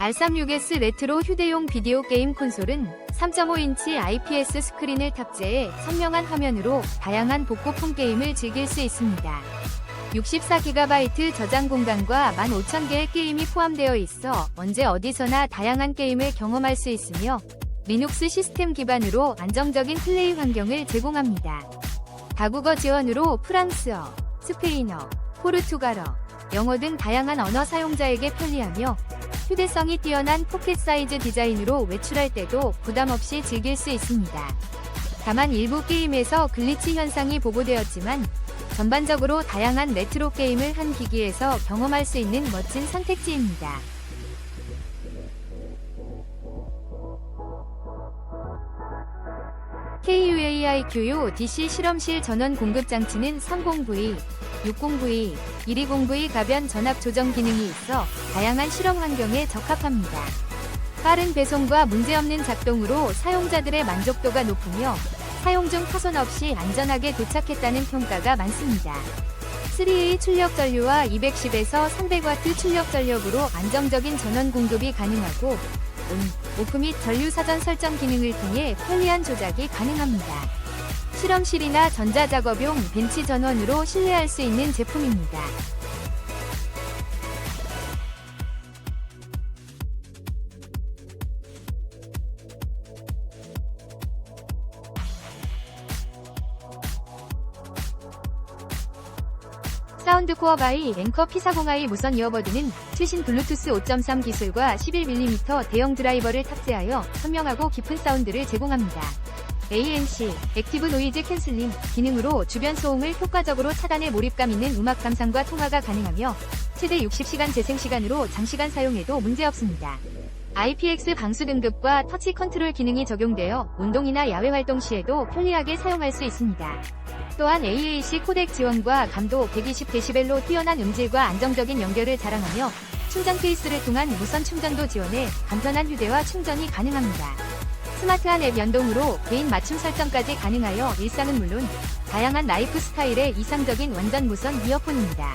R36S 레트로 휴대용 비디오 게임 콘솔은 3.5인치 IPS 스크린을 탑재해 선명한 화면으로 다양한 복고풍 게임을 즐길 수 있습니다. 64GB 저장 공간과 15,000개의 게임이 포함되어 있어 언제 어디서나 다양한 게임을 경험할 수 있으며 리눅스 시스템 기반으로 안정적인 플레이 환경을 제공합니다. 다국어 지원으로 프랑스어, 스페인어, 포르투갈어, 영어 등 다양한 언어 사용자에게 편리하며 휴대성이 뛰어난 포켓 사이즈 디자인으로 외출할 때도 부담 없이 즐길 수 있습니다. 다만 일부 게임에서 글리치 현상이 보고되었지만 전반적으로 다양한 레트로 게임을 한 기기에서 경험할 수 있는 멋진 선택지입니다. KUAIQU DC 실험실 전원 공급 장치는 30V, 60V, 120V 가변 전압 조정 기능이 있어 다양한 실험 환경에 적합합니다. 빠른 배송과 문제없는 작동으로 사용자들의 만족도가 높으며 사용 중 파손 없이 안전하게 도착했다는 평가가 많습니다. 3A 출력 전류와 210에서 300W 출력 전력으로 안정적인 전원 공급이 가능하고 온, 오프 및 전류 사전 설정 기능을 통해 편리한 조작이 가능합니다. 실험실이나 전자작업용 벤치 전원으로 신뢰할 수 있는 제품입니다. 사운드 코어 바이 앵커 P40i 무선 이어버드는 최신 블루투스 5.3 기술과 11mm 대형 드라이버를 탑재하여 선명하고 깊은 사운드를 제공합니다. ANC, 액티브 노이즈 캔슬링 기능으로 주변 소음을 효과적으로 차단해 몰입감 있는 음악 감상과 통화가 가능하며 최대 60시간 재생 시간으로 장시간 사용해도 문제없습니다. IPX 방수 등급과 터치 컨트롤 기능이 적용되어 운동이나 야외 활동 시에도 편리하게 사용할 수 있습니다. 또한 AAC 코덱 지원과 감도 120dB로 뛰어난 음질과 안정적인 연결을 자랑하며 충전 케이스를 통한 무선 충전도 지원해 간편한 휴대와 충전이 가능합니다. 스마트한 앱 연동으로 개인 맞춤 설정까지 가능하여 일상은 물론 다양한 라이프 스타일의 이상적인 완전 무선 이어폰입니다.